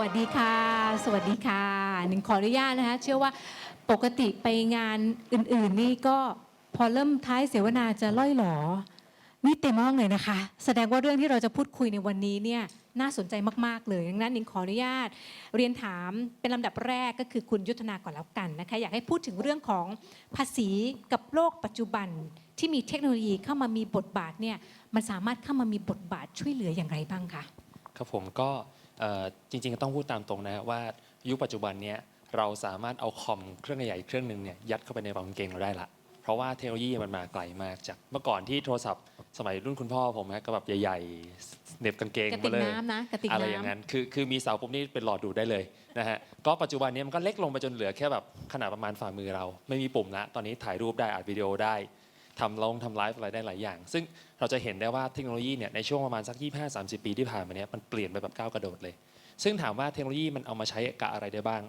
วัสดีค่ะ สวัสดีค่ะหนึ่งขออนุญาตนะคะเชื่อว่าปกติไปงานอื่นๆนี่ก็พอเริ่มท้ายเสวนาจะล่อยหลอนี่เต็มห้องเลยนะคะ แสดงว่าเรื่องที่เราจะพูดคุยในวันนี้เนี่ยน่าสนใจมาก ๆ เลยดังนั้นหนิงขออนุญาต เรียนถามเป็นลำดับแรกก็คือคุณยุทธนาก่อนแล้วกันนะคะอยากให้พูดถึงเรื่องของภาษีกับโลกปัจจุบันที่มีเทคโนโลยีเข้ามามีบทบาทเนี่ยมันสามารถเข้ามามีบทบาทช่วยเหลืออย่างไรบ้างคะ ครับผมก็ จริงๆต้องพูดตามตรงนะว่ายุคปัจจุบันเนี้ยเราสามารถเอาคอมเครื่องใหญ่ๆเครื่องหนึ่งเนี่ยยัดเข้าไปในกระเป๋ากางเกงเราได้ละ เพราะว่าเทคโนโลยีมันมาไกลมากจากเมื่อก่อนที่โทรศัพท์ สมัยรุ่นคุณพ่อผมฮะก็แบบใหญ่ๆเหน็บกางเกงกระมาติกเลยน้ำนะกระติกอะไรน้ำอย่างนั้นคือคือมีเสาปุ๊บนี่เป็นหลอดดูดได้เลยนะฮะก็ปัจจุบันนี้มันก็เล็กลงไปจนเหลือแค่แบบขนาดประมาณฝ่ามือเรา ไม่มีปุ่มละตอนนี้ถ่ายรูปได้อัดวิดีโอได้ ทำลงทำไลฟ์อะไรได้หลายอย่าง ซึ่งเราจะเห็นได้ว่าเทคโนโลยีเนี่ยในช่วงประมาณสัก 25-30 ปีที่ผ่านมาเนี้ยมันเปลี่ยนไปแบบก้าวกระโดดเลย ซึ่งถามว่าเทคโนโลยีมันเอามาใช้กับอะไรได้บ้าง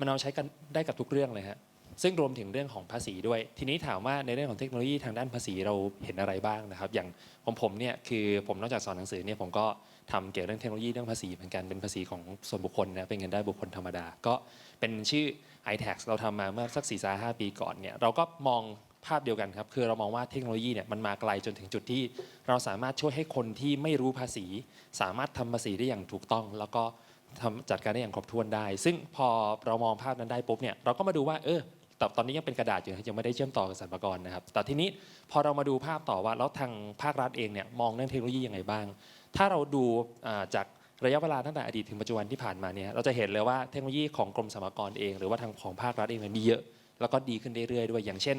มันเอาใช้กันได้กับทุกเรื่องเลยฮะซึ่งรวมถึงเรื่องของภาษีด้วย ทีนี้ถามว่าในเรื่องของเทคโนโลยีทางด้านภาษีเราเห็นอะไรบ้างนะครับ อย่างผมผมเนี่ยคือผมนอกจากสอนหนังสือเนี่ยผมก็ทำเกี่ยวกับเรื่องเทคโนโลยีเรื่องภาษีเหมือนกันเป็นภาษีของส่วนบุคคลนะเป็นเงินได้บุคคลธรรมดา ก็เป็นชื่อ iTax เราทำมาเมื่อสัก4ี่ห้าปีก่อนเนี่ยเราก็มอง ภาพเดียวกันครับ คือเรามองว่าเทคโนโลยีเนี่ยมันมาไกลจนถึงจุดที่ เราสามารถช่วยให้คนที่ไม่รู้ภาษี สามารถทำภาษีได้อย่างถูกต้อง แล้วก็ทจัดการได้อย่างครบถ้วนได้ ซึ่งพอเรามองภาพนั้นได้ปุ๊บเนี่ยเราก็มาดูว่าเออแต่ตอนนี้ยังเป็นกระดาษอยู่ยังไม่ได้เชื่อมต่อกับสรรพากรนะครับ แต่ทีนี้พอเรามาดูภาพต่อว่าแล้วทางภาครัฐเองเนี่ยมองเรื่องเทคโนโลยียังไงบ้าง ถ้าเราดูจากระยะเวลาตั้งแต่อดีตถึงปัจจุบันที่ผ่านมาเนี่ยเราจะเห็นเลยว่าเทคโนโลยีของกรมสรรพากรเอง หรือว่าทางของภาครัฐเองเนี่ยมีเยอะ แล้วก็ดีขึ้นเรื่อยๆด้วยอย่างเช่น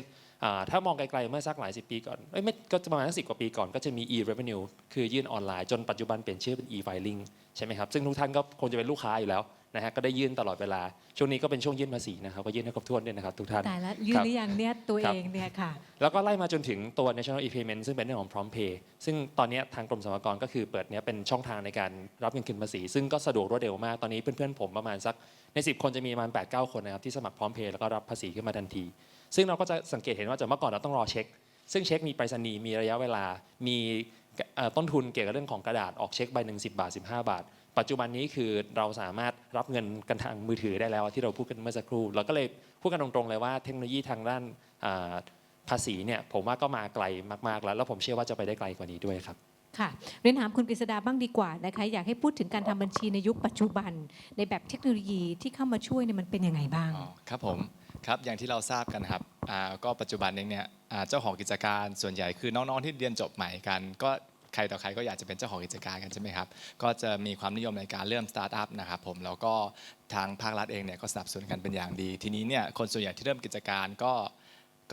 ถ้ามองไกลๆเมื่อสักหลายสิบปีก่อนเอ้ยไม่ก็ประมาณสักสิกว่าปีก่อนก็จะมี e-revenue คือยื่นออนไลน์จนปัจจุบันเปลี่ยนชื่อเป็น e-filing ใช่ไหมครับซึ่งทุกท่านก็คงจะเป็นลูกค้าอยู่แล้วนะฮะก็ได้ยื่นตลอดเวลา ช่วงนี้ก็เป็นช่วงยื่นภาษีนะครับก็ยื่นให้ครบถ้วนด้วยนะครับทุกท่านตายแล้วยืนครับหรือยังเนี่ยตัวครับเองเนี่ยค่ะแล้วก็ไล่มาจนถึงตัว national e-payment ซึ่งเป็นเรื่องของ prompt pay ซึ่งตอนนี้ทางกรมสรรพากรก็คือเปิดเนี้ยเป็นช่องทางในการรับเงินคืนภาษี ซึ่งก็สะดวกรวดเร็วมากตอนนี้เพื่อนๆผมประมาณสักใน 10 คนจะมีประมาณ8-9คนนะครับที่สมัคร prompt pay แล้วก็รับภาษีขึ้นมาทันที ซึ่งเราก็จะสังเกตเห็นว่าจากเมื่อก่อนเราต้องรอเช็ค ซึ่งเช็คมีไปรษณีย์มีระยะเวลา มีเอ่อต้นทุนเกี่ยวกับเรื่องของกระดาษออกเช็คใบหนึ่งสิบาท 15 บาท ปัจจุบันนี้คือเราสามารถรับเงินกันทางมือถือได้แล้วที่เราพูดกันเมื่อสักครู่เราก็เลยพูดกันตรงๆเลยว่าเทคโนโลยีทางด้านอ่าภาษีเนี่ยผมว่าก็มาไกลมากๆแล้ว แล้วผมเชื่อว่าจะไปได้ไกลกว่านี้ด้วยครับค่ะเรียนถามคุณกฤษดาบ้างดีกว่านะคะอยากให้พูดถึงการทำบัญชีในยุคปัจจุบัน ในแบบเทคโนโลยีที่เข้ามาช่วยเนี่ยมันเป็นยังไงบ้างอ๋อครับผม ครับอย่างที่เราทราบกันครับก็ปัจจุบันเองเนี่ยเจ้าของกิจการส่วนใหญ่คือน้องๆที่เรียนจบใหม่กัน ก็ใครต่อใครก็อยากจะเป็นเจ้าของกิจการกันใช่ไหมครับก็จะมีความนิยมในการเริ่มสตาร์ทอัพนะครับผมแล้วก็ทางภาครัฐเองเนี่ยก็สนับสนุนกันเป็นอย่างดี ทีนี้เนี่ยคนส่วนใหญ่ที่เริ่มกิจการก็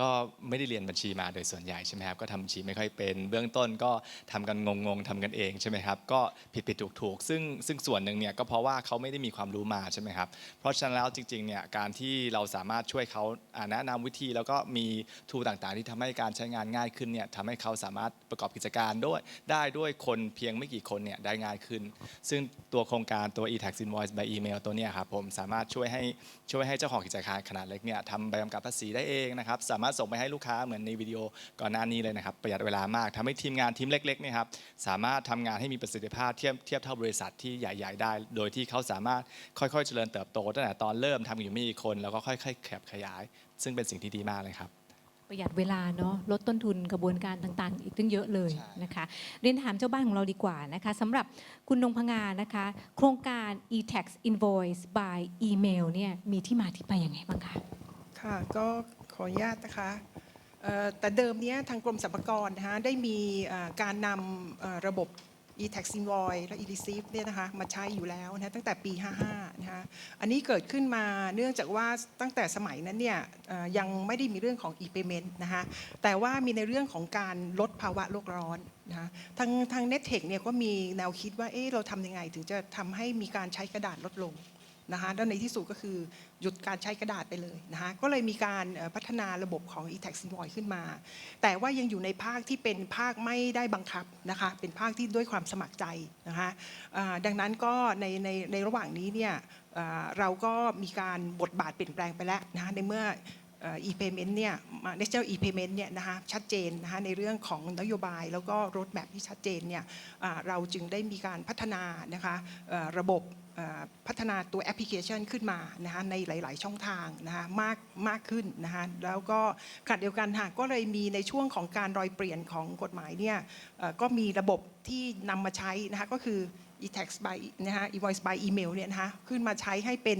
ก็ไม่ได้เรียนบัญชีมาโดยส่วนใหญ่ใช่ไหมครับก็ทำบัญชีไม่ค่อยเป็น เบื้องต้นก็ทำกันงงๆทำกันเองใช่ไหมครับก็ผิดผิดถูกถูกซึ่งซึ่งส่วนหนึ่งเนี่ยก็เพราะว่าเขาไม่ได้มีความรู้มาใช่ไหมครับเพราะฉะนั้นแล้วจริงๆเนี่ยการที่เราสามารถช่วยเขาแนะนำวิธีแล้วก็มีทูต่างๆ ที่ทำให้การใช้งานง่ายขึ้นเนี่ยทำให้เขาสามารถประกอบกิจการด้วย ได้ด้วยคนเพียงไม่กี่คนเนี่ยได้ง่ายขึ้น ซึ่งตัวโครงการตัว e-tax invoice by email ตัวเนี้ยครับผมสามารถช่วยให้ช่วยให้เจ้าของกิจการขนาดเล็กเนี่ยทำใบกำกับภาษีได้เองนะครับสามารถส่งไปให้ลูกค้าเหมือนในวิดีโอก่อนหน้านี้เลยนะครับประหยัดเวลามากทำให้ทีมงานทีมเล็กๆเนี่ยครับสามารถทำงานให้มีประสิทธิภาพเทียบเทียบเท่าบริษัทที่ใหญ่ ๆ ได้ โดยที่เขาสามารถค่อยๆ เจริญเติบโตตั้งแต่ตอนเริ่มทำอยู่ไม่กี่คน แล้วก็ค่อยๆแคบขยาย ซึ่งเป็นสิ่งที่ดีมากเลยครับประหยัดเวลาเนาะลดต้นทุนกระบวนการต่างๆ อีกตั้งเยอะเลยใช่นะคะเรียนถามเจ้าบ้านของเราดีกว่านะคะสำหรับคุณนงพงานะคะ โครงการ e-tax invoice by email เนี่ยมีที่มาที่ไปยังไงบ้างคะค่ะก็ ขออนุญาตนะคะแต่เดิมเนี้ยทางกรมสรรพากรนะฮะได้มีการนำระบบ e-tax invoice และ e-receipt เนี่ยนะคะมาใช้อยู่แล้วนะตั้งแต่ปี 55 นะคะอันนี้เกิดขึ้นมาเนื่องจากว่าตั้งแต่สมัยนั้นเนี่ยยังไม่ได้มีเรื่องของ e-payment นะคะแต่ว่ามีในเรื่องของการลดภาวะโลกร้อนนะคะทางทาง NetTech เนี่ยก็มีแนวคิดว่าเอ๊ะเราทำยังไงถึงจะทำให้มีการใช้กระดาษลดลง นะคะแล้วในที่สุดก็คือหยุดการใช้กระดาษไปเลยนะคะก็เลยมีการพัฒนาระบบของ e-tax invoice ขึ้นมา แต่ว่ายังอยู่ในภาคที่เป็นภาคไม่ได้บังคับนะคะเป็นภาคที่ด้วยความสมัครใจนะคะดังนั้นก็ในในในระหว่างนี้เนี่ยเราก็มีการบทบาทเปลี่ยนแปลงไปแล้วนะคะในเมื่ออ่อ e-payment เนี่ยมา digital e-payment เนี่ยนะคะชัดเจนนะคะในเรื่องของนโยบายแล้วก็ road map ที่ชัดเจนเนี่ยเราจึงได้มีการพัฒนานะคะระบบ พัฒนาตัวแอปพลิเคชันขึ้นมานะคะในหลาย ๆ ช่องทางนะคะมากมากขึ้นนะคะแล้วก็ขณะเดียวกันค่ะก็เลยมีในช่วงของการรอยเปลี่ยนของกฎหมายเนี่ยก็มีระบบที่นำมาใช้นะคะก็คือ e-tax by นะคะ invoice by email เนี่ยนะคะขึ้นมาใช้ให้เป็น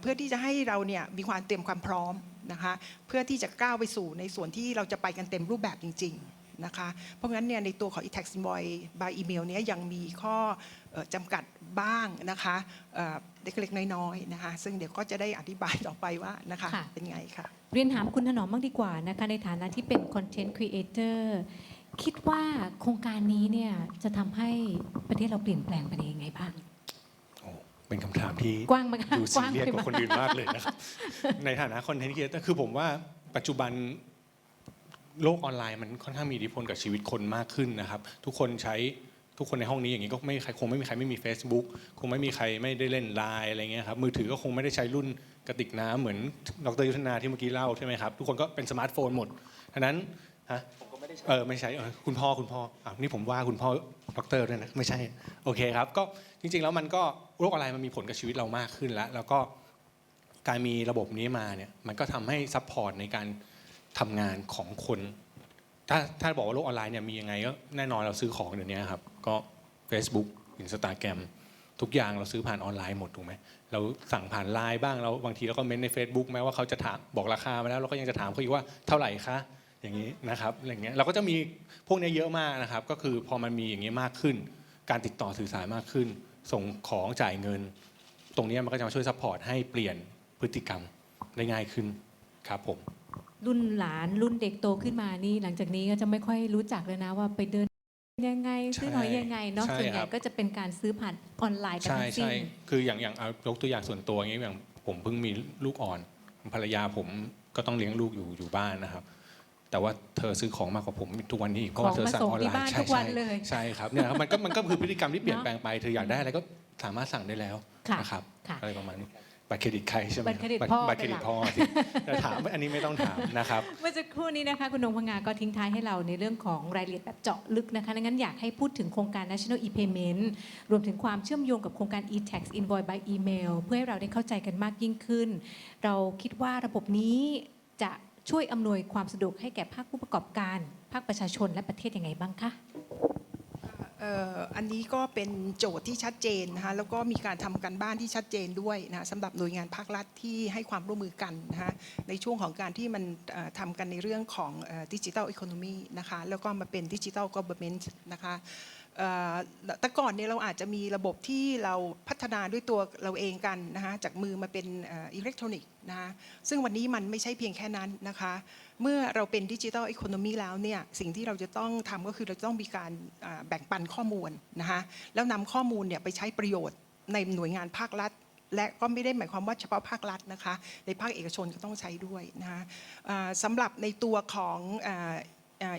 เพื่อที่จะให้เราเนี่ยมีความเตรียมความพร้อมนะคะเพื่อที่จะก้าวไปสู่ในส่วนที่เราจะไปกันเต็มรูปแบบจริง ๆ นะคะ เพราะงั้นเนี่ยในตัวของ e-tax invoice by email เนี้ยังมีข้อเอ่อจำกัดบ้างนะคะเอ่อเล็กๆน้อยๆนะคะ ซึ่งเดี๋ยวก็จะได้อธิบายต่อไปว่านะคะค่ะเป็นไงค่ะ เรียนถามคุณถนอมบ้างดีกว่านะคะ ในฐานะที่เป็นคอนเทนต์ครีเอเตอร์คิดว่าโครงการนี้เนี่ยจะทำให้ประเทศเราเปลี่ยนแปลงไปในยังไงบ้างโอ้เป็นคำถามที่กว้างไหมคะดูกซีว้างเรียสไปกว่าคนอื่นมากเลยนะครับ ในฐานะคอนเทนต์ครีเอเตอร์คือผมว่าปัจจุบัน โลกออนไลน์มันค่อนข้างมีอิทธิพลกับชีวิตคนมากขึ้นนะครับ ทุกคนใช้ทุกคนในห้องนี้อย่างนี้ก็ไม่มีใครคงไม่มีใครไม่มี Facebook คงไม่มีใครไม่ได้เล่นไลน์อะไรเงี้ยครับมือถือก็คงไม่ได้ใช้รุ่นกระติกน้ำเหมือนดรยุทธนาที่เมื่อกี้เล่าใช่ไหมครับทุกคนก็เป็นสมาร์ทโฟนหมดฉะนั้นฮะเออไม่ใช่คุณพ่อคุณพ่ออะนี่ผมว่าคุณพ่อดรด้วยนะไม่ใช่โอเคครับก็จริง ๆ แล้วมันก็โลกออนไลน์มันมีผลกับชีวิตเรามากขึ้นแล้ว แล้วก็การมีระบบนี้มาเนี่ยมันก็ทำให้ซัพพอร์ตในการ ทำงานของคน ถ้าถ้าบอกว่าโลกออนไลน์เนี่ยมียังไงก็แน่นอนเราซื้อของเดี๋ยวนี้ครับ ก็ Facebook Instagram ทุกอย่างเราซื้อผ่านออนไลน์หมดถูกไหมเราสั่งผ่านไลน์บ้างเราบางทีเราก็เม้นใน Facebook แม้ว่าเขาจะถามบอกราคามาแล้วเราก็ยังจะถามเขาอีกว่าเท่าไหร่คะอย่างนี้นะครับอะไรเงี้ยเราก็จะมีพวกนี้เยอะมากนะครับ ก็คือพอมันมีอย่างนี้มากขึ้น การติดต่อสื่อสารมากขึ้น ส่งของจ่ายเงิน ตรงนี้มันก็จะมาช่วยซัพพอร์ตให้เปลี่ยนพฤติกรรมได้ง่ายขึ้นครับผม รุ่นหลานรุ่นเด็กโตขึ้นมานี่หลังจากนี้ก็จะไม่ค่อยรู้จักเลยนะว่าไปเดินยังไงซื้อหอยยังไงเนาะใช่ส่วนใหญ่ครับ ก็จะเป็นการซื้อผ่านออนไลน์กันใช่ทั้งสิ้ใช่นคืออย่างอย่างเอายกตัวอย่างส่วนตัวอย่างนี้อย่างผมเพิ่งมีลูกอ่อน ภรรยาผมก็ต้องเลี้ยงลูกอยู่อยู่บ้านนะครับ แต่ว่าเธอซื้อของมากกว่าผมทุกวันนี้อีกเพราะว่าเธอสั่งออนไลของมาส่งที่บ้านน์ใช่ทุกวันใช่เลย ใช่ครับเนี่ยครับมันก็มันก็คือพฤติกรรมที่เปลี่ยนแปลงไปเธออยากได้อะไรก็สามารถสั่งได้แล้วค่ะนะครับค่ะ อะไรประมาณนี้ บัตรเครดิตใครใช่ไหมบัตรเครดิตบัตพ่อบัตรเครดิตเป็นหลักพ่อสิแต่ถามอันนี้ไม่ต้องถามนะครับเมื่อสักครู่นี้นะคะคุณนงพงาก็ทิ้งท้ายให้เราในเรื่องของรายละเอียดแบบเจาะลึกนะคะดังนั้นอยากให้พูดถึงโครงการ National e-payment รวมถึงความเชื่อมโยงกับโครงการ e-tax invoice by email เพื่อให้เราได้เข้าใจกันมากยิ่งขึ้น เราคิดว่าระบบนี้จะช่วยอำนวยความสะดวกให้แก่ภาคผู้ประกอบการ ภาคประชาชนและประเทศยังไงบ้างคะเอันนี้ก็เป็นโจทย์ที่ชัดเจนนะคะแล้วก็มีการทำกันบ้านที่ชัดเจนด้วยนะสำหรับหน่วยงานภาครัฐที่ให้ความร่วมมือกันนะคะในช่วงของการที่มันเอ่อทำกันในเรื่องของดิจิทัลอีโคโนมีนะคะแล้วก็มาเป็นดิจิทัลกอเบอร์เมนต์นะคะ แต่ก่อนเนี่ยเราอาจจะมีระบบที่เราพัฒนาด้วยตัวเราเองกันนะคะจากมือมาเป็นอิเล็กทรอนิกส์นะคะซึ่งวันนี้มันไม่ใช่เพียงแค่นั้นนะคะ เมื่อเราเป็นดิจิทัลอีโคโนมีแล้วเนี่ยสิ่งที่เราจะต้องทำก็คือเราต้องมีการแบ่งปันข้อมูลนะคะแล้วนำข้อมูลเนี่ยไปใช้ประโยชน์ในหน่วยงานภาครัฐและก็ไม่ได้หมายความว่าเฉพาะภาครัฐนะคะ ในภาคเอกชนก็ต้องใช้ด้วยนะคะสำหรับในตัวของ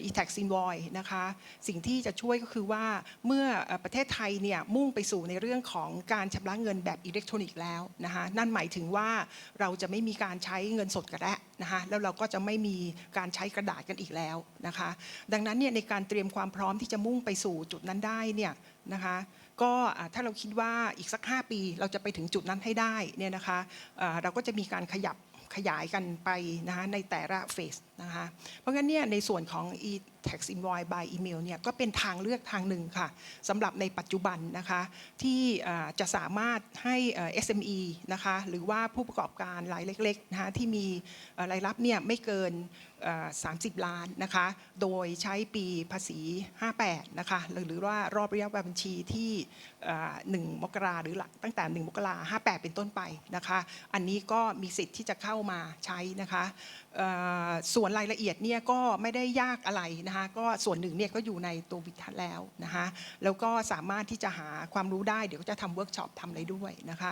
e-tax invoice นะคะสิ่งที่จะช่วยก็คือว่าเมื่อประเทศไทยเนี่ยมุ่งไปสู่ในเรื่องของการชำระเงินแบบอิเล็กทรอนิกส์แล้วนะคะนั่นหมายถึงว่าเราจะไม่มีการใช้เงินสดกันแล้วนะคะแล้วเราก็จะไม่มีการใช้กระดาษกันอีกแล้วนะคะดังนั้นเนี่ยในการเตรียมความพร้อมที่จะมุ่งไปสู่จุดนั้นได้เนี่ยนะคะก็ถ้าเราคิดว่าอีกสัก 5 ปีเราจะไปถึงจุดนั้นให้ได้เนี่ยนะคะเราก็จะมีการขยับ ขยายกันไปนะคะในแต่ละเฟสนะคะเพราะงั้นเนี่ยในส่วนของ e-tax invoice by email เนี่ยก็เป็นทางเลือกทางหนึ่งค่ะสำหรับในปัจจุบันนะคะที่จะสามารถให้ SME นะคะหรือว่าผู้ประกอบการรายเล็กๆนะคะที่มีรายรับเนี่ยไม่เกิน 30 ล้านนะคะ โดยใช้ปีภาษี 58 นะคะ หรือว่ารอบระยะเวลาบัญชีที่ 1 มกราหรือหลังตั้งแต่ 1 มกรา58 เป็นต้นไปนะคะ อันนี้ก็มีสิทธิ์ที่จะเข้ามาใช้นะคะ ส่วนรายละเอียดเนี่ยก็ไม่ได้ยากอะไรนะคะก็ส่วนหนึ่งเนี่ยก็อยู่ในตัววิทัศน์แล้วนะคะแล้วก็สามารถที่จะหาความรู้ได้เดี๋ยวก็จะทำเวิร์กช็อปทำอะไรด้วยนะคะ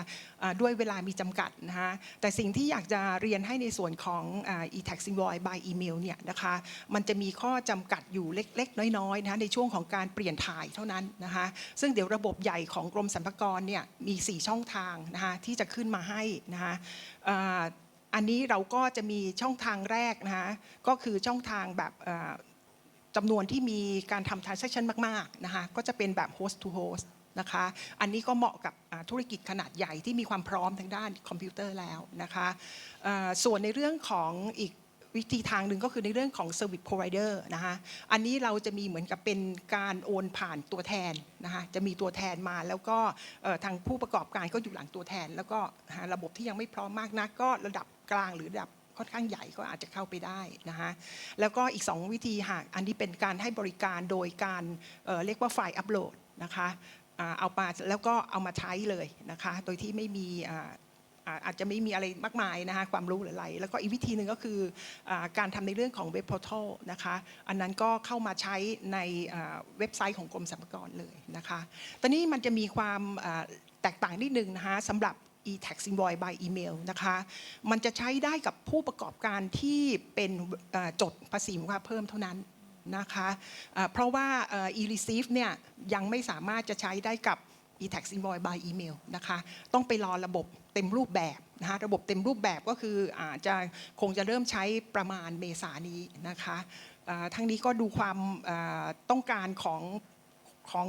ด้วยเวลามีจำกัดนะคะแต่สิ่งที่อยากจะเรียนให้ในส่วนของอ่า e-tax invoice by email เนี่ยนะคะมันจะมีข้อจำกัดอยู่เล็กๆ น้อยๆนะคะในช่วงของการเปลี่ยนถ่ายเท่านั้นนะคะซึ่งเดี๋ยวระบบใหญ่ของกรมสรรพากรเนี่ยมี 4 ช่องทางนะคะที่จะขึ้นมาให้นะคะ อันนี้เราก็จะมีช่องทางแรกนะคะก็คือช่องทางแบบจำนวนที่มีการทำ transaction มากๆนะคะก็จะเป็นแบบ host to host นะคะอันนี้ก็เหมาะกับธุรกิจขนาดใหญ่ที่มีความพร้อมทางด้านคอมพิวเตอร์แล้วนะคะส่วนในเรื่องของอีกวิธีทางหนึ่งก็คือในเรื่องของ Service Provider นะคะอันนี้เราจะมีเหมือนกับเป็นการโอนผ่านตัวแทนนะคะจะมีตัวแทนมาแล้วก็ทางผู้ประกอบการก็อยู่หลังตัวแทน แล้วก็ระบบที่ยังไม่พร้อมมากนักก็ระดับ กลางหรือระดับค่อนข้างใหญ่ก็อาจจะเข้าไปได้นะคะแล้วก็อีก 2 วิธีหากอันนี้เป็นการให้บริการโดยการเเรียกว่าไฟล์อัปโหลดนะคะเอามาแล้วก็เอามาใช้เลยนะคะโดยที่ไม่มีอาจจะไม่มีอะไรมากมายนะคะความรู้หรืออะไร แล้วก็อีกวิธีหนึ่งก็คืออการทำในเรื่องของเว็บพอร์ทัลนะคะอันนั้นก็เข้ามาใช้ในเว็บไซต์ของกรมสรรพากรเลยนะคะตอนนี้มันจะมีความแตกต่างนิดนึงนะคะสำหรับ e-tax invoice by email นะคะ มันจะใช้ได้กับผู้ประกอบการที่เป็นจดภาษีมูลค่าเพิ่มเท่านั้นนะคะเพราะว่า e-receive เนี่ยยังไม่สามารถจะใช้ได้กับ e-tax invoice by email นะคะ ต้องไปรอระบบเต็มรูปแบบนะคะ ระบบเต็มรูปแบบก็คืออาจจะคงจะเริ่มใช้ประมาณเมษานี้นะคะทั้งนี้ก็ดูความต้องการของของ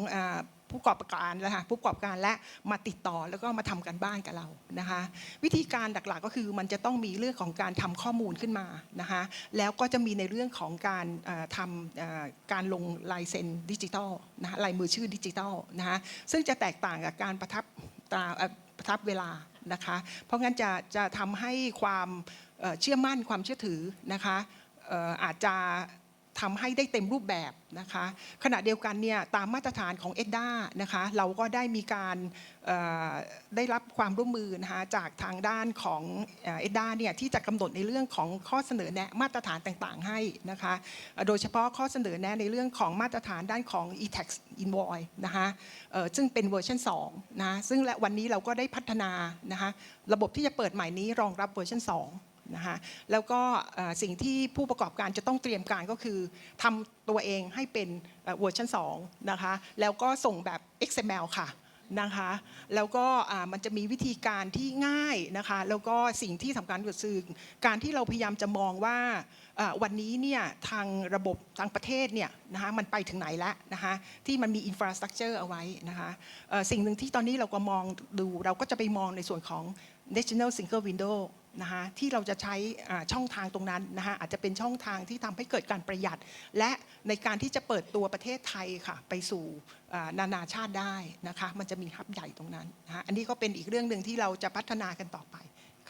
ผู้ประกอบการนะคะผู้ประกอบการและมาติดต่อแล้วก็มาทำกันบ้านกับเรานะคะ วิธีการหลักๆก็คือมันจะต้องมีเรื่องของการทำข้อมูลขึ้นมานะคะแล้วก็จะมีในเรื่องของการทำการลงลายเซ็นดิจิทัลนะคะลายมือชื่อดิจิทัลนะคะซึ่งจะแตกต่างกับการประทับตราเอ่อประทับเวลานะคะ เพราะงั้นจะจะทำให้ความเชื่อมั่นความเชื่อถือนะคะอาจจะ ทำให้ได้เต็มรูปแบบนะคะขณะเดียวกันเนี่ยตามมาตรฐานของเอ็ดด้านะคะเราก็ได้มีการได้รับความร่วมมือนะคะจากทางด้านของเอ็ดด้าเนี่ยที่จะกำหนดในเรื่องของข้อเสนอแนะมาตรฐานต่างๆให้นะคะโดยเฉพาะข้อเสนอแนะในเรื่องของมาตรฐานด้านของ e-tax invoice นะคะซึ่งเป็นเวอร์ชัน2นะซึ่งและวันนี้เราก็ได้พัฒนานะคะระบบที่จะเปิดใหม่นี้รองรับเวอร์ชัน2 นะคะแล้วก็สิ่งที่ผู้ประกอบการจะต้องเตรียมการก็คือทำตัวเองให้เป็นเวอร์ชัน2นะคะแล้วก็ส่งแบบ XML ค่ะนะคะแล้วก็มันจะมีวิธีการที่ง่ายนะคะแล้วก็สิ่งที่สำคัญก็คือการที่เราพยายามจะมองว่าวันนี้เนี่ยทางระบบทางประเทศเนี่ยนะคะมันไปถึงไหนแล้วนะคะที่มันมีอินฟราสตรักเจอร์เอาไว้นะคะสิ่งหนึ่งที่ตอนนี้เราก็มองดูเราก็จะไปมองในส่วนของ National Single Window นะคะที่เราจะใช้อ่าช่องทางตรงนั้นนะคะอาจจะเป็นช่องทางที่ทำให้เกิดการประหยัด และในการที่จะเปิดตัวประเทศไทยค่ะไปสู่อ่านานาชาติได้นะคะมันจะมีฮับใหญ่ตรงนั้นนะคะอันนี้ก็เป็นอีกเรื่องหนึ่งที่เราจะพัฒนากันต่อไป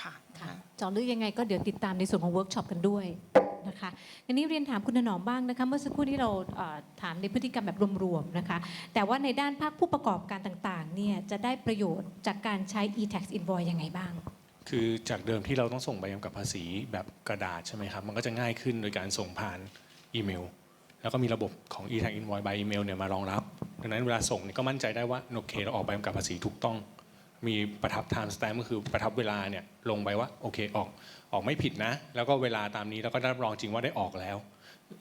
ค่ะค่ะเจอลึกยังไงก็เดี๋ยวติดตามในส่วนของเวิร์กช็อปกันด้วยนะคะอันนี้เรียนถามคุณถนอมบ้างนะคะเมื่อสักครู่ที่เราเอ่อถามในพฤติกรรมแบบรวมๆนะคะแต่ว่าในด้านภาคผู้ประกอบการต่างๆเนี่ยจะได้ประโยชน์จากการใช้ e-tax invoice ยังไงบ้าง คือจากเดิมที่เราต้องส่งใบกำกับภาษีแบบกระดาษใช่ไหมครับ มันก็จะง่ายขึ้นโดยการส่งผ่านอีเมล แล้วก็มีระบบของ e-tax invoice by email เนี่ยมารองรับ ดังนั้นเวลาส่งเนี่ยก็มั่นใจได้ว่าโอเคเราออกใบกำกับภาษีถูกต้อง มีประทับ time stamp ก็คือประทับเวลาเนี่ยลงไปว่าโอเคออกออกไม่ผิดนะ แล้วก็เวลาตามนี้แล้วก็ได้รับรองจริงว่าได้ออกแล้ว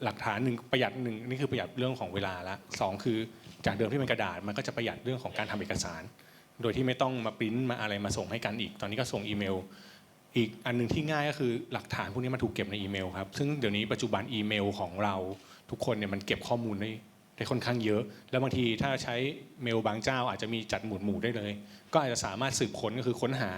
หลักฐานหนึ่งประหยัดหนึ่งนี่คือประหยัดเรื่องของเวลาละสองคือจากเดิมที่เป็นกระดาษมันก็จะประหยัดเรื่องของการทำเอกสาร โดยที่ไม่ต้องมาปริ้นมาอะไรมาส่งให้กันอีก ตอนนี้ก็ส่งอีเมล อีกอันหนึงที่ง่ายก็คือหลักฐานพวกนี้มันถูกเก็บในอีเมลครับ ซึ่งเดี๋ยวนี้ปัจจุบันอีเมลของเราทุกคนเนี่ยมันเก็บข้อมูลได้ได้ค่อนข้างเยอะ แล้วบางทีถ้าใช้เมลบางเจ้า อาจจะมีจัดหมวดหมู่ได้เลย ก็อาจจะสามารถสืบค้นก็คือค้นหา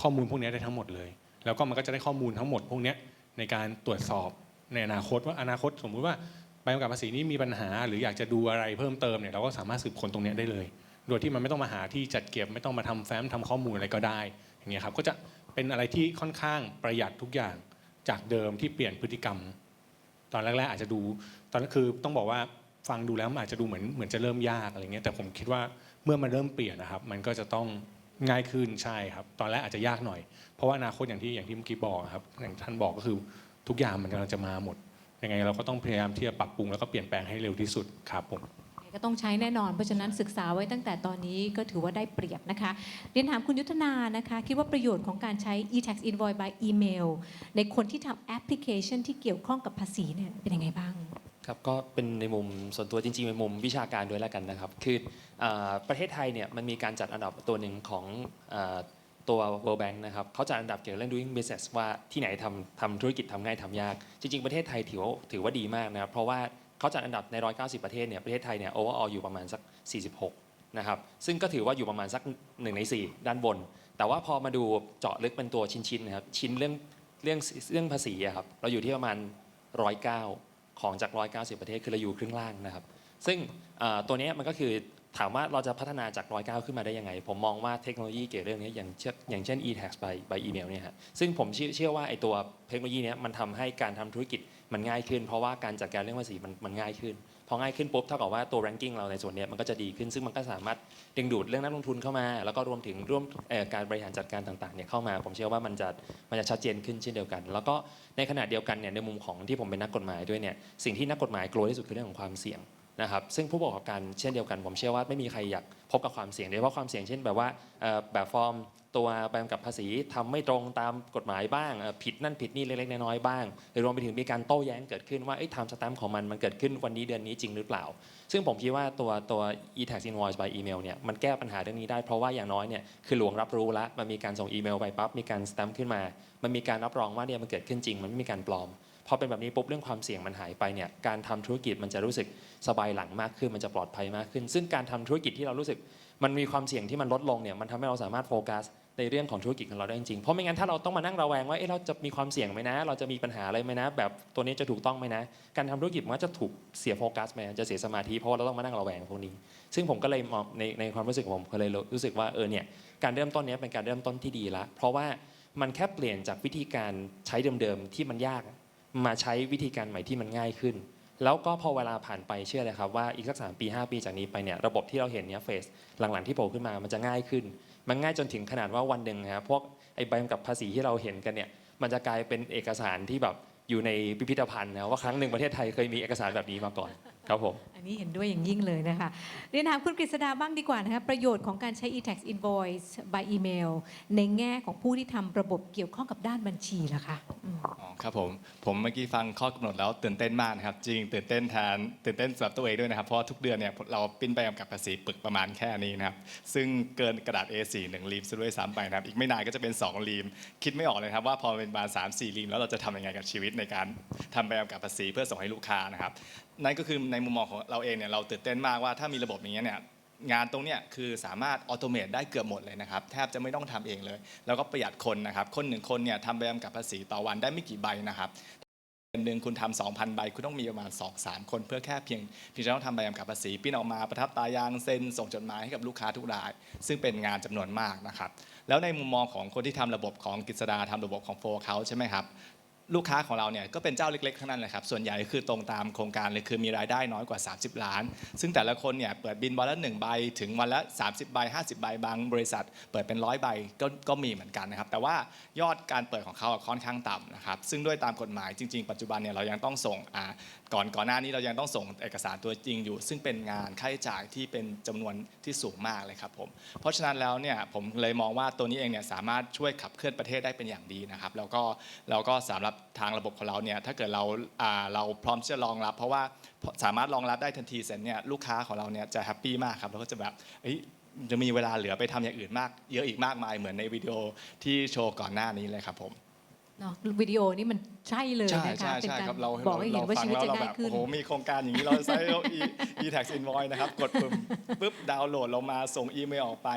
ข้อมูลพวกนี้ได้ทั้งหมดเลย แล้วก็มันก็จะได้ข้อมูลทั้งหมดพวกนี้ในการตรวจสอบในอนาคตว่าอนาคตสมมุติว่าใบกำกับภาษีนี้มีปัญหา หรืออยากจะดูอะไรเพิ่มเติมเนี่ยเราก็สามารถสืบค้นตรงนี้ได้เลย โดยที่มันไม่ต้องมาหาที่จัดเก็บไม่ต้องมาทำแฟ้มทำข้อมูลอะไรก็ได้อย่างเงี้ยครับก็จะเป็นอะไรที่ค่อนข้างประหยัดทุกอย่างจากเดิมที่เปลี่ยนพฤติกรรม ตอนแรกๆอาจจะดู ตอนนั้นคือต้องบอกว่าฟังดูแล้วมันอาจจะดูเหมือนเหมือนจะเริ่มยากอะไรเงี้ยแต่ผมคิดว่าเมื่อมันเริ่มเปลี่ยนนะครับ มันก็จะต้องง่ายขึ้นใช่ครับ ตอนแรกอาจจะยากหน่อย เพราะว่าอนาคตอย่างที่อย่างที่เมื่อกี้บอกครับอย่างท่านบอกก็คือทุกอย่างมันกำลังจะมาหมดยังไงเราก็ต้องพยายามที่จะปรับปรุงแล้วก็เปลี่ยนแปลงให้เร็วที่สุดครับผม ก็ต้องใช้แน่นอน เพราะฉะนั้นศึกษาไว้ตั้งแต่ตอนนี้ก็ถือว่าได้เปรียบนะคะ เรียนถามคุณยุทธนานะคะ คิดว่าประโยชน์ของการใช้ e-tax invoice by email ในคนที่ทำแอปพลิเคชันที่เกี่ยวข้องกับภาษีเนี่ยเป็นยังไงบ้างครับก็เป็นในมุมส่วนตัวจริงๆเป็นมุมวิชาการด้วยแล้วกันนะครับ คืออประเทศไทยเนี่ยมันมีการจัดอันดับตัวหนึ่งของอตัว World Bank นะครับเขาจัดอันดับเกี่ยวกับเรื่อง doing business ว่าที่ไหนทำทำธุรกิจทำง่ายทำยาก จริง ๆ ประเทศไทยถือว่าถือว่าดีมากนะครับเพราะว่า เขาจัดอันดับใน 190 ประเทศเนี่ยประเทศไทยเนี่ย overall อยู่ประมาณสัก 46 นะครับ ซึ่งก็ถือว่าอยู่ประมาณสัก1ใน 4 ด้านบน แต่ว่าพอมาดูเจาะลึกเป็นตัวชิ้นๆนะครับชิ้นเรื่องเรื่องเรื่องภาษีอะครับเราอยู่ที่ประมาณ 109 ของจาก 190 ประเทศคือเราอยู่ครึ่งล่างนะครับ ซึ่งตัวนี้มันก็คือ ถามว่าเราจะพัฒนาจาก109ขึ้นมาได้ยังไง ผมมองว่าเทคโนโลยีเกี่ยวกับเรื่องนี้อย่างเช่นอย่างเช่น e-tax by by email เนี่ยฮะซึ่งผมเชื่อว่าไอตัวเทคโนโลยีเนี้ยมันทำให้การทำธุรกิจมันง่ายขึ้น เพราะว่าการจัดการเรื่องภาษีมันมันง่ายขึ้นพอง่ายขึ้นปุ๊บเท่ากับว่าตัว ranking เราในส่วนนี้มันก็จะดีขึ้นซึ่งมันก็สามารถดึงดูดเรื่องนักลงทุนเข้ามา แล้วก็รวมถึงร่วมการบริหารจัดการต่างๆเนี่ยเข้ามา ผมเชื่อว่ามันจะมันจะชัดเจนขึ้นเช่นเดียวกัน แล้วก็ในขณะเดียวกันเนี่ยในมุมของที่ผมเป็นนักกฎหมายด้วยเนี่ยสิ่งที่นักกฎหมายกลัวที่สุดคือเรื่องของความเสี่ยง นะครับซึ่งผู้ประกอบการเช่นเดียวกัน ผมเชื่อว่าไม่มีใครอยากพบกับความเสี่ยงโดยเฉพาะความเสี่ยงเช่นแบบว่าแบบฟอร์มตัวใบกำกับภาษีทำไม่ตรงตามกฎหมายบ้าง ผิดนั่นผิดนี่เล็กๆน้อยๆบ้างหรือรวมไปถึงมีการโต้แย้งเกิดขึ้นว่าไอ้ไทม์สแตมป์ของมันมันเกิดขึ้นวันนี้เดือนนี้จริงหรือเปล่า ซึ่งผมคิดว่าตัวตัว e-tax invoice by email เนี่ยมันแก้ปัญหาเรื่องนี้ได้เพราะว่าอย่างน้อยเนี่ยคือหลวงรับรู้ล้วมันมีการส่งอีเมลไปปั๊บมีการสแตมป์ขึ้นมา มันมีการรับรองว่าเนี่ยมันเกิดขึ้นจริง มันไม่มีการปลอม พอเป็นแบบนี้ปุ๊บเรื่องความเสี่ยงมันหายไปเนี่ยการทำธุรกิจมันจะรู้สึกสบายหลังมากขึ้นมันจะปลอดภัยมากขึ้น ซึ่งการทำธุรกิจที่เรารู้สึก มันมีความเสี่ยงที่มันลดลงเนี่ยมันทำให้เราสามารถโฟกัสในเรื่องของธุรกิจของเราได้จริงเพราะไม่งั้นถ้าเราต้องมานั่งระแวงว่าเอ๊ะเราจะมีความเสี่ยงไหมนะ เราจะมีปัญหาอะไรไหมนะ แบบตัวนี้จะถูกต้องไหมนะ การทำธุรกิจมันก็จะถูกเสียโฟกัสไหมจะเสียสมาธิเพราะว่าเราต้องมานั่งระแวงพวกนี้ ซึ่งผมก็เลยมองในในความรู้สึกของผมก็เลยรู้สึกว่าเออเนี่ยการเริ่มต้นนี้เป็นการเริ่มต้นที่ดีละ เพราะว่ามันแค่เปลี่ยนจากวิธีการใช้เดิมๆที่มันยาก มาใช้วิธีการใหม่ที่มันง่ายขึ้น แล้วก็พอเวลาผ่านไปเชื่อเลยครับว่าอีกสักสามปี 5 ปีจากนี้ไปเนี่ยระบบที่เราเห็นเนี่ยเฟสหลังๆที่โผล่ขึ้นมามันจะง่ายขึ้น มันง่ายจนถึงขนาดว่าวันหนึ่งนะครับพวกไอ้ใบกำกับภาษีที่เราเห็นกันเนี่ยมันจะกลายเป็นเอกสารที่แบบอยู่ในพิพิธภัณฑ์นะว่าครั้งหนึ่งประเทศไทยเคยมีเอกสารแบบนี้มาก่อนครับผม อันนี้เห็นด้วยอย่างยิ่งเลยนะคะเรียนถามคุณกฤษดาบ้างดีกว่านะคะประโยชน์ของการใช้ e-tax invoice by email ในแง่ของผู้ที่ทำระบบเกี่ยวข้องกับด้านบัญชีล่ะคะอืม อ๋อครับผมผมเมื่อกี้ฟังข้อกำหนดแล้วตื่นเต้นมากนะครับ จริงตื่นเต้นแทนตื่นเต้นสำหรับตัวเองด้วยนะครับ เพราะว่าทุกเดือนเนี่ยเราปริ้นใบกำกับภาษีปึกประมาณแค่นี้นะครับ ซึ่งเกินกระดาษ A4 หนึ่งรีมซะด้วยซ้ำไปนะครับ อีกไม่นานก็จะเป็น 2 รีม คิดไม่ออกเลยครับ ว่าพอเป็นประมาณ3 4รีมแล้วเราจะทำยังไงกับชีวิตในการทำใบกำกับภาษีเพื่อส่งให้ลูกค้านะครับนั่นก็คือในมุมมองของเราเองเนี่ยเราตื่นเต้นมากว่าถ้ามีระบบอย่างเงี้ยเนี่ยงานตรงเนี้ยคือสามารถออโตเมตได้เกือบหมดเลยนะครับแทบจะไม่ต้องทำเองเลย แล้วก็ประหยัดคนนะครับ คนหนึ่งคนเนี่ยทำใบกำกับภาษีต่อวันได้ไม่กี่ใบนะครับเดือนหนึ่งคุณทำ2,000 ใบ คุณต้องมีประมาณ 2-3 คนเพื่อแค่เพียงเพียงจะต้องทำใบกำกับภาษีปิ้นออกมาประทับตายางเซ็นส่งจดหมายให้กับลูกค้าทุกราย ซึ่งเป็นงานจำนวนมากนะครับแล้วในมุมมองของคนที่ทำระบบของกฤษดาทำระบบของโฟเขาใช่ไหมครับ ลูกค้าของเราเนี่ยก็เป็นเจ้าเล็กๆทั้งนั้นแหละครับส่วนใหญ่คือตรงตามโครงการเลยคือมีรายได้น้อยกว่า 30 ล้าน ซึ่งแต่ละคนเนี่ยเปิดบินวันละ1ใบถึงวันละ 30 ใบ 50 ใบบางบริษัท เปิดเป็นร้อยใบก็ก็มีเหมือนกันนะครับแต่ว่ายอดการเปิดของเขาค่อนข้างต่ำนะครับซึ่งด้วยตามกฎหมายจริง ๆ ปัจจุบันเนี่ยเรายังต้องส่งอ่า ก่อนก่อนหน้านี้เรายังต้องส่งเอกสารตัวจริงอยู่ ซึ่งเป็นงานค่าใช้จ่ายที่เป็นจำนวนที่สูงมากเลยครับผมเพราะฉะนั้นแล้วเนี่ยผมเลยมองว่าตัวนี้เองเนี่ยสามารถช่วยขับเคลื่อนประเทศได้เป็นอย่างดีนะครับแล้วก็แล้วก็สำหรับทางระบบของเราเนี่ยถ้าเกิดเราเราพร้อมที่จะรองรับ เพราะว่าสามารถรองรับได้ทันทีเสร็จเนี่ยลูกค้าของเราเนี่ยจะแฮปปี้มากครับแล้วก็จะแบบจะมีเวลาเหลือไปทำอย่างอื่นมาก เยอะอีกมากมายเหมือนในวิดีโอที่โชว์ก่อนหน้านี้เลยครับผม เนาะวิดีโอนี่มันใช่เลยใช่นะคะใช่เป็นใช่การครับเราบอกให้เห็นว่าชีวิตจะเรง่ายขึ้น โอ้โหมีโครงการอย่างนี้เราใช้ e- e-tax invoice นะครับ กดปุ่มปุ๊บดาวน์โหลดลงมาส่งอีเมลออกไป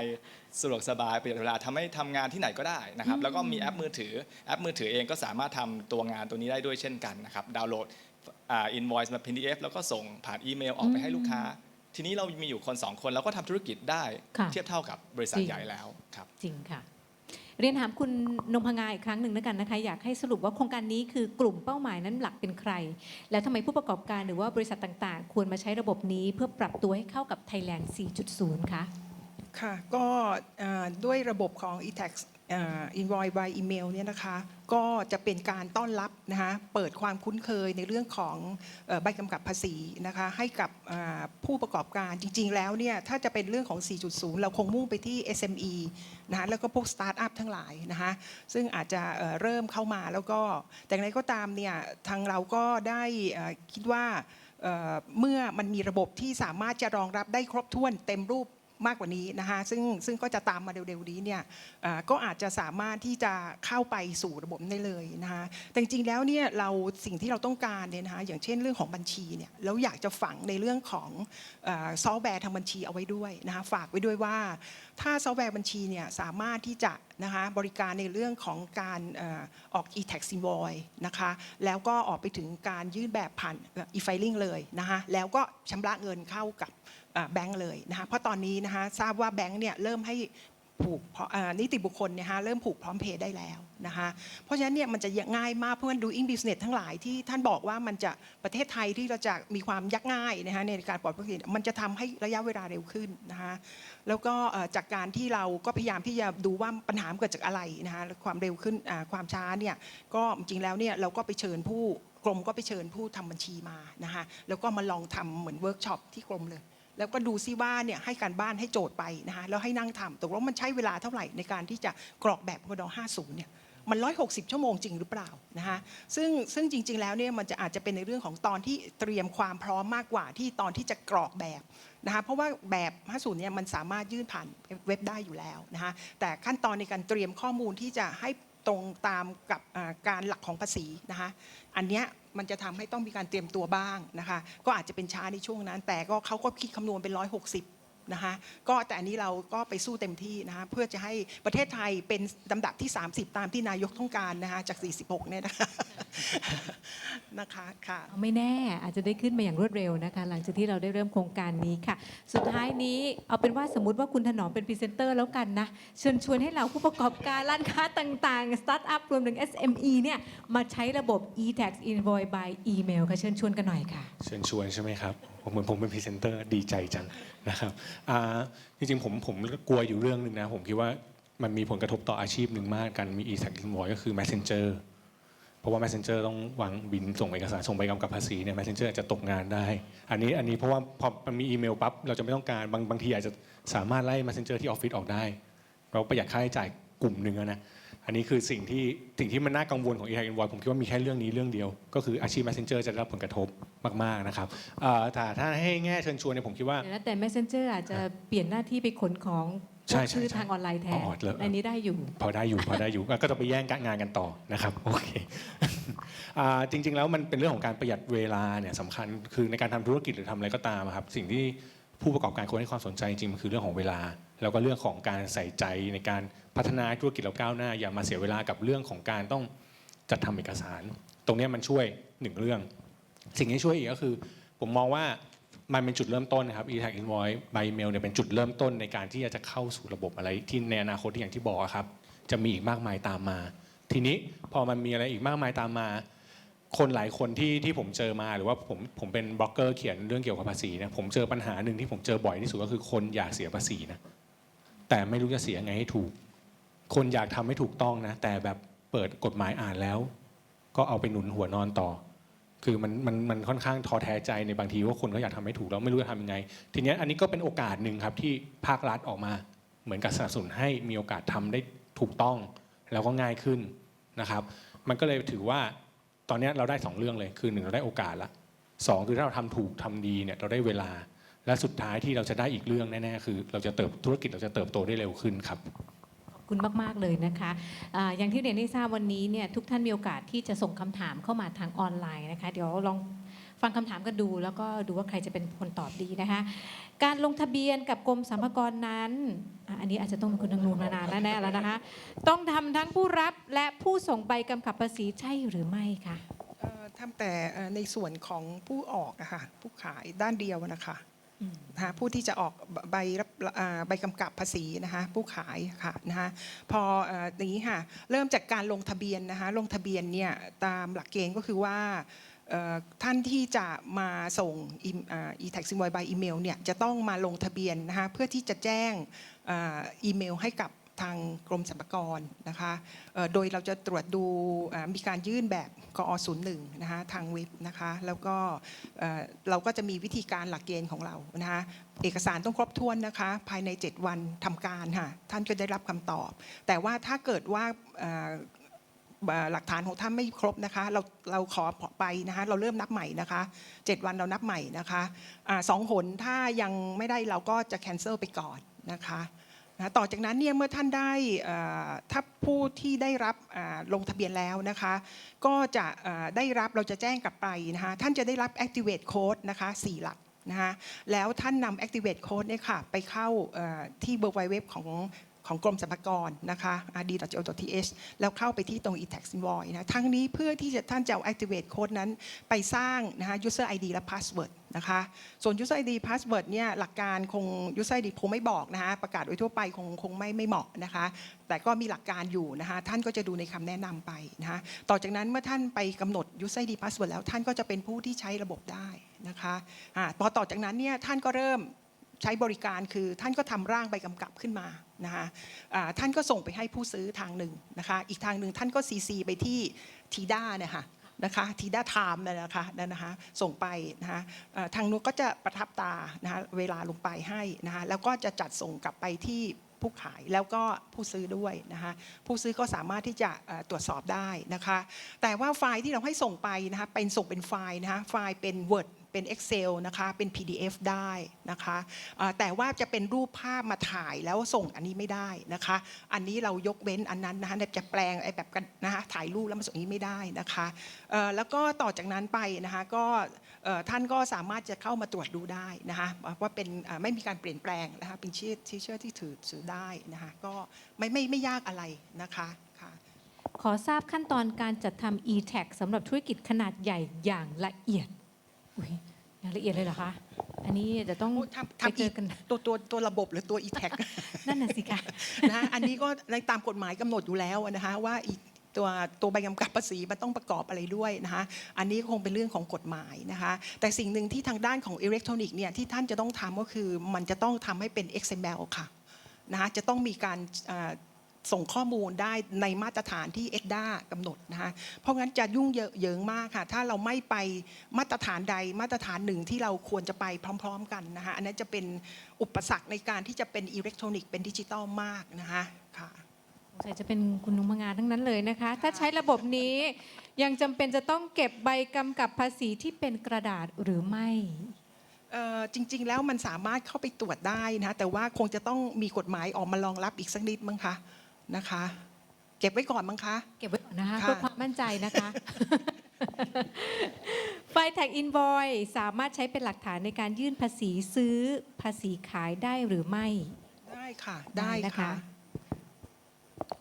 สะดวกสบายประหยัดเวลาทำให้ทำงานที่ไหนก็ได้นะครับ แล้วก็มีแอปมือถือแอปมือถือเองก็สามารถทำตัวงานตัวนี้ได้ด้วยเช่นกันนะครับ ดาวน์โหลดอ่า invoice มา PDF แล้วก็ส่งผ่านอีเมลออกไปให้ลูกค้า ทีนี้เรามีอยู่คนสองคนเราก็ทำธุรกิจได้ค่ะเทียบเท่ากับบริษัทจริง ใหญ่แล้วครับ จริงค่ะ เรียนถามคุณนงพงาอีกครั้งหนึ่งแล้วกันนะคะ อยากให้สรุปว่าโครงการนี้คือกลุ่มเป้าหมายนั้นหลักเป็นใคร และทำไมผู้ประกอบการหรือว่าบริษัทต่างๆ ควรมาใช้ระบบนี้เพื่อปรับตัวให้เข้ากับ Thailand 4.0 คะ ค่ะ ก็เอ่อด้วยระบบของ e-tax อ่อ invoice by email เนี่ยนะคะก็จะเป็นการต้อนรับนะคะเปิดความคุ้นเคยในเรื่องของใบกำกับภาษีนะคะให้กับผู้ประกอบการจริง ๆ แล้วเนี่ยถ้าจะเป็นเรื่องของ 4.0 เราคงมุ่งไปที่ SME นะคะแล้วก็พวกสตาร์ทอัพทั้งหลายนะคะซึ่งอาจจะเริ่มเข้ามาแล้วก็แต่อย่างไรก็ตามเนี่ยทางเราก็ได้คิดว่าเมื่อมันมีระบบที่สามารถจะรองรับได้ครบถ้วนเต็มรูป มากกว่านี้นะคะซึ่งซึ่งก็จะตามมาเร็วๆนี้เนี่ยก็อาจจะสามารถที่จะเข้าไปสู่ระบบได้เลยนะคะแต่จริงๆแล้วเนี่ยเราสิ่งที่เราต้องการเนี่ยนะคะอย่างเช่นเรื่องของบัญชีเนี่ยเราอยากจะฝังในเรื่องของซอฟต์แวร์ทางบัญชีเอาไว้ด้วยนะคะฝากไว้ด้วยว่า ถ้าซอฟต์แวร์บัญชีเนี่ยสามารถที่จะนะคะบริการในเรื่องของการออก e-tax invoice นะคะแล้วก็ออกไปถึงการยื่นแบบผ่าน e-filing เลยนะคะแล้วก็ชำระเงินเข้ากับ แบงก์เลยนะคะเพราะตอนนี้นะคะทราบว่าแบงก์เนี่ยเริ่มให้ผูกนิติบุคคลเนี่ยฮะเริ่มผูกพร้อมเพย์ได้แล้วนะคะเพราะฉะนั้นเนี่ยมันจะง่ายมากเพราะว่า doing business ทั้งหลายที่ท่านบอกว่ามันจะประเทศไทยที่เราจะมีความยักง่ายนะคะในการปลอดภัยมันจะทำให้ระยะเวลาเร็วขึ้นนะคะแล้วก็จากการที่เราก็พยายามที่จะดูว่าปัญหาเกิดจากอะไรนะคะความเร็วขึ้นความช้าเนี่ยก็จริงแล้วเนี่ยเราก็ไปเชิญผู้กรมก็ไปเชิญผู้ทำบัญชีมานะคะแล้วก็มาลองทำเหมือนเวิร์กช็อปที่กรมเลย แล้วก็ดูซิว่าเนี่ยให้การบ้านให้โจทย์ไปนะคะแล้วให้นั่งทำตกลงมันใช้เวลาเท่าไหร่ในการที่จะกรอกแบบกด50เนี่ยมัน 160 ชั่วโมงจริงหรือเปล่านะคะซึ่งซึ่งจริง ๆ แล้วเนี่ยมันจะอาจจะเป็นในเรื่องของตอนที่เตรียมความพร้อมมากกว่าที่ตอนที่จะกรอกแบบนะคะเพราะว่าแบบ50เนี่ยมันสามารถยื่นผ่านเว็บได้อยู่แล้วนะคะแต่ขั้นตอนในการเตรียมข้อมูลที่จะให้ตรงตามกับการหลักของภาษีนะคะ อันเนี้ยมันจะทำให้ต้องมีการเตรียมตัวบ้างนะคะ ก็อาจจะเป็นช้าในช่วงนั้น แต่ก็เขาก็คิดคำนวณเป็น 160 นะคะก็แต่อันนี้เราก็ไปสู้เต็มที่นะคะเพื่อจะให้ประเทศไทยเป็นลำดับที่ 30 ตามที่นายกต้องการนะคะจาก 46 เนี่ยนะคะนะคะค่ะไม่แน่อาจจะได้ขึ้นมาอย่างรวดเร็วนะคะ หลังจากที่เราได้เริ่มโครงการนี้ค่ะ สุดท้ายนี้เอาเป็นว่าสมมติว่าคุณถนอมเป็นพรีเซนเตอร์แล้วกันนะเชิญชวนให้เราผู้ประกอบการร้านค้าต่างๆสตาร์ทอัพรวมถึง SME เนี่ยมาใช้ระบบ e-tax invoice by email ค่ะเชิญชวนกันหน่อยค่ะ เชิญชวนใช่ไหมครับผมเหมือนผมเป็นพรีเซนเตอร์ดีใจจังนะครับอ่าจริงๆผมผมกลัวอยู่เรื่องหนึ่งนะ ผมคิดว่ามันมีผลกระทบต่ออาชีพหนึ่งมากกันมี e-tax invoice ก็คือ messenger เพราะว่า messenger ต้องวางบินส่งเอกสารส่งใบกำกับภาษีเนี่ย messenger อาจจะตกงานได้ อันนี้อันนี้เพราะว่าพอมันมีอีเมลปั๊บเราจะไม่ต้องการบางบางทีอาจจะสามารถไล่ messenger ที่ออฟฟิศออกได้ เราประหยัดค่าใช้จ่ายกลุ่มหนึ่งนะ อันนี้คือสิ่งที่สิ่งที่มันน่ากังวลของ e-tax invoice ผมคิดว่ามีแค่เรื่องนี้เรื่องเดียว ก็คืออาชีพ messenger จะได้รับผลกระทบมากๆนะครับอ่าแต่ถ้าให้แง่เชิญชวนเนี่ยผมคิดว่าเดี๋ยวนะแต่ Messenger อาจจะเปลี่ยนหน้าที่ไปขนของใช่ใช่ชื่อใช่ทางออนไลน์แทนอ๋อเหรออันนี้ได้อยู่ พอได้อยู่ พอได้อยู่ก็ต้องไปแย่งงานกันต่อนะครับโอเคอ่าจริงๆแล้วมันเป็นเรื่องของการประหยัดเวลาเนี่ยสำคัญคือในการทำธุรกิจหรือทำอะไรก็ตามอะครับสิ่งที่ผู้ประกอบการควรให้ความสนใจจริงๆมันคือเรื่องของเวลา แล้วก็เรื่องของการใส่ใจในการ พัฒนาธุรกิจเราก้าวหน้า อย่ามาเสียเวลากับเรื่องของการต้องจัดทำเอกสาร ตรงนี้มันช่วยหนึ่งเรื่อง สิ่งที่ช่วยอีกก็คือ ผมมองว่ามันเป็นจุดเริ่มต้นนะครับ e-tax invoice by mail เนี่ยเป็นจุดเริ่มต้นในการที่จะเข้าสู่ระบบอะไรที่ในอนาคตที่อย่างที่บอกครับจะมีอีกมากมายตามมา ทีนี้พอมันมีอะไรอีกมากมายตามมา คนหลายคนที่ที่ผมเจอมาหรือว่าผมผมเป็นบล็อกเกอร์เขียนเรื่องเกี่ยวกับภาษีนี่ยผมเจอปัญหาหนึ่งที่ผมเจอบ่อยที่สุดก็คือคนอยากเสียภาษีนะแต่ไม่รู้จะเสียไงให้ถูก คนอยากทำให้ถูกต้องนะ แต่แบบเปิดกฎหมายอ่านแล้ว ก็เอาไปหนุนหัวนอนต่อ คือมันมันมันค่อนข้างท้อแท้ใจในบางทีว่าคนก็อยากทำให้ถูกแล้วไม่รู้จะทำยังไง ทีเนี้ยอันนี้ก็เป็นโอกาสหนึ่งครับที่ภาครัฐออกมา เหมือนกับสนับสนุนให้มีโอกาสทำได้ถูกต้องแล้วก็ง่ายขึ้นนะครับ มันก็เลยถือว่าตอนนี้เราได้สองเรื่องเลยคือหนึ่งเราได้โอกาสละสองคือถ้าเราทำถูกทำดีเนี่ยเราได้เวลาและสุดท้ายที่เราจะได้อีกเรื่องแน่ๆคือ เราจะเติบธุรกิจเราจะเติบโตได้เร็วขึ้นครับ คุณมาก ๆ เลยนะคะอาอย่างที่เรียนได้ทราบวันนี้เนี่ยทุกท่านมีโอกาสที่จะส่งคำถามเข้ามาทางออนไลน์นะคะ เดี๋ยวลองฟังคำถามกันดู แล้วก็ดูว่าใครจะเป็นคนตอบดีนะคะ การลงทะเบียนกับกรมสรรพากรนั้นอะอันนี้อาจจะต้องเป็นคุณทางนูนมานานแล้วแน่แล้วนะคะ ต้องทำทั้งผู้รับและผู้ส่งใบกำกับภาษีใช่หรือไม่คะ เอ่อทำแต่เอ่อในส่วนของผู้ออกอะค่ะผู้ขายด้านเดียวนะคะอืมนะคะผู้ที่จะออกใบรับอ่า ใบกำกับภาษีนะคะผู้ขายค่ะนะคะพออนี้ค่ะเริ่มจากการลงทะเบียนนะคะลงทะเบียนเนี่ยตามหลักเกณฑ์ก็คือว่าท่านที่จะมาส่งอีอ่า e-tax invoice by email เนี่ยจะต้องมาลงทะเบียนนะคะเพื่อที่จะแจ้งอีเมลให้กับ ทางกรมสรรพากรนะคะโดยเราจะตรวจดูมีการยื่นแบบกอ01นะคะทางเว็บนะคะแล้วก็เราก็จะมีวิธีการหลักเกณฑ์ของเรานะคะเอกสารต้องครบถ้วนนะคะภายใน 7 วันทำการค่ะท่านก็ได้รับคำตอบ แต่ว่าถ้าเกิดว่าหลักฐานของท่านไม่ครบนะคะ เราเราขอไปนะคะเราเริ่มนับใหม่นะคะ 7 วันเรานับใหม่นะคะสองหนถ้ายังไม่ได้เราก็จะ cancel ไปก่อนนะคะ นะต่อจากนั้นเนี่ยเมื่อท่านได้ถ้าผู้ที่ได้รับลงทะเบียนแล้วนะคะ ก็จะได้รับเราจะแจ้งกลับไปนะคะท่านจะได้รับ activate code นะคะ 4 หลักนะคะแล้วท่านนำ activate code เนี่ยค่ะไปเข้าเอ่อที่ www ของ ของกรมสรรพากรนะคะ rd.go.th แล้วเข้าไปที่ตรง e-tax invoice นะทั้งนี้เพื่อที่จะท่านจะเอา activate code นั้นไปสร้างนะคะ user ID และ password นะคะส่วน user ID password เนี่ยหลักการคง user ID คงไม่บอกนะคะประกาศโดยทั่วไปคงคงไม่ไม่เหมาะนะคะ แต่ก็มีหลักการอยู่นะคะท่านก็จะดูในคำแนะนำไปนะคะต่อจากนั้นเมื่อท่านไปกำหนด user ID password แล้วท่านก็จะเป็นผู้ที่ใช้ระบบได้นะคะอาพอต่อจากนั้นเนี่ยท่านก็เริ่ม ใช้บริการคือท่านก็ทำร่างใบกำกับขึ้นมานะคะท่านก็ส่งไปให้ผู้ซื้อทางหนึ่งนะคะอีกทางหนึ่งท่านก็ CC ไปที่ทีด้าเนี่ยค่ะนะคะทีด้าไทม์นะคะนั่นนะคะส่งไปนะคะทางนู้นก็จะประทับตานะคะเวลาลงไปให้นะคะแล้วก็จะจัดส่งกลับไปที่ผู้ขายแล้วก็ผู้ซื้อด้วยนะคะผู้ซื้อก็สามารถที่จะตรวจสอบได้นะคะแต่ว่าไฟล์ที่เราให้ส่งไปนะคะเป็นส่งเป็นไฟล์นะคะไฟล์เป็น Word เป็น Excel นะคะเป็น PDF ได้นะคะแต่ว่าจะเป็นรูปภาพมาถ่ายแล้วส่งอันนี้ไม่ได้นะคะ อันนี้เรายกเว้นอันนั้นนะคะจะแปลงไอ้แบบกันนะคะถ่ายรูปแล้วมาส่งนี้ไม่ได้นะคะแล้วก็ต่อจากนั้นไปนะคะก็ท่านก็สามารถจะเข้ามาตรวจดูได้นะคะว่าเป็นไม่มีการเปลี่ยนแปลงนะคะเป็นชื่อที่เชื่อที่ถือถือได้นะคะก็ไม่ไม่ไม่ยากอะไรนะคะค่ะขอทราบขั้นตอนการจัดทำ e-tax สำหรับธุรกิจขนาดใหญ่อย่างละเอียด อุ้ยอย่างละเอียดเลยเหรอคะ อันนี้เดี๋ยวต้องโอ้ทำไปทำเจอีอกกันตัวตัวตัวระบบหรือตัว e-tax นั่นน่ะสิคะ นะฮะอันนี้ก็ในตามกฎหมายกำหนดอยู่แล้วนะคะว่าอีตัวตัวใบกำกับภาษีมันต้องประกอบอะไรด้วยนะคะอันนี้คงเป็นเรื่องของกฎหมายนะคะแต่สิ่งหนึ่งที่ทางด้านของอิเล็กทรอนิกส์เนี่ยที่ท่านจะต้องทำก็คือมันจะต้องทำให้เป็น XML ค่ะนะคะจะต้องมีการเอ่อ ส่งข้อมูลได้ในมาตรฐานที่ EDDA กำหนดนะคะเพราะงั้นจะยุ่งเยอะเยิงมากค่ะ ถ้าเราไม่ไปมาตรฐานใดมาตรฐานหนึ่งที่เราควรจะไปพร้อม ๆ กันนะคะอันนั้นจะเป็นอุปสรรคในการที่จะเป็นอิเล็กทรอนิกส์เป็นดิจิตอลมากนะคะค่ะสงสัยจะเป็นคุณนุงมางานทั้งนั้นเลยนะคะ ถ้าใช้ระบบนี้ยังจำเป็นจะต้องเก็บใบกำกับภาษีที่เป็นกระดาษหรือไม่เอ่อจริง ๆ แล้วมันสามารถเข้าไปตรวจได้นะแต่ว่าคงจะต้องมีกฎหมายออกมารองรับอีกสักนิดมั้งคะ นะคะ เก็บไว้ก่อนมั้งคะ เก็บไว้ก่อนนะคะค่ะ เพื่อความมั่นใจนะคะ ไฟแท็กอินวอยสามารถใช้เป็นหลักฐานในการยื่นภาษีซื้อภาษีขายได้หรือไม่ ได้ค่ะ ได้นะคะ ค่ะ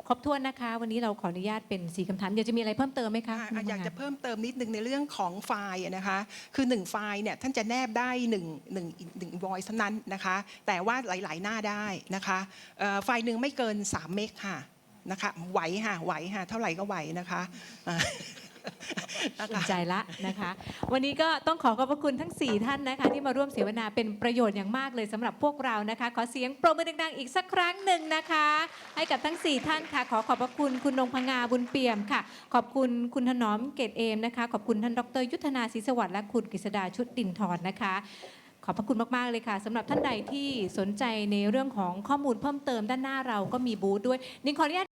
ครบถ้วนนะคะ วันนี้เราขออนุญาตเป็นสีคำถามเดี๋ยวจะมีอะไรเพิ่มเติมไหมคะอะคุณอะนุอยากมงจะเพิ่มเติมนิดนึงในเรื่องของไฟล์อะนะคะ คือ1ไฟล์เนี่ยท่านจะแนบได้1หนึ่งหนึ่งหนึ่ง invoice เท่านั้นนะคะ แต่ว่าหลาย ๆ หน้าได้นะคะเอ่อไฟล์หนึ่งไม่เกิน 3 เมกค่ะนะคะ ไหวค่ะไหวค่ะเท่าไหร่ก็ไหวนะคะอ่านะ อุ่นคะใจละนะคะ วันนี้ก็ต้องขอขอบพระคุณทั้ง 4 ท่านนะคะ ที่มาร่วมเสวนาเป็นประโยชน์อย่างมากเลยสำหรับพวกเรานะคะ ขอเสียงปรบมือดังๆอีกสักครั้งหนึ่งนะคะ ให้กับทั้ง 4 ท่านค่ะ ขอขอบพระคุณคุณนงพงาบุญเปี่ยมค่ะ ขอบคุณคุณถนอมเกตเอมนะคะ ขอบคุณท่านดรยุทธนาศรีสวัสดิ์และคุณกฤษดาชุดดินทรนะคะขอบพระคุณมาก ๆ เลยค่ะสำหรับท่านใดที่สนใจในเรื่องของข้อมูลเพิ่มเติมด้านหน้าเราก็มีบูธด้วย นิ่งขออนุญาต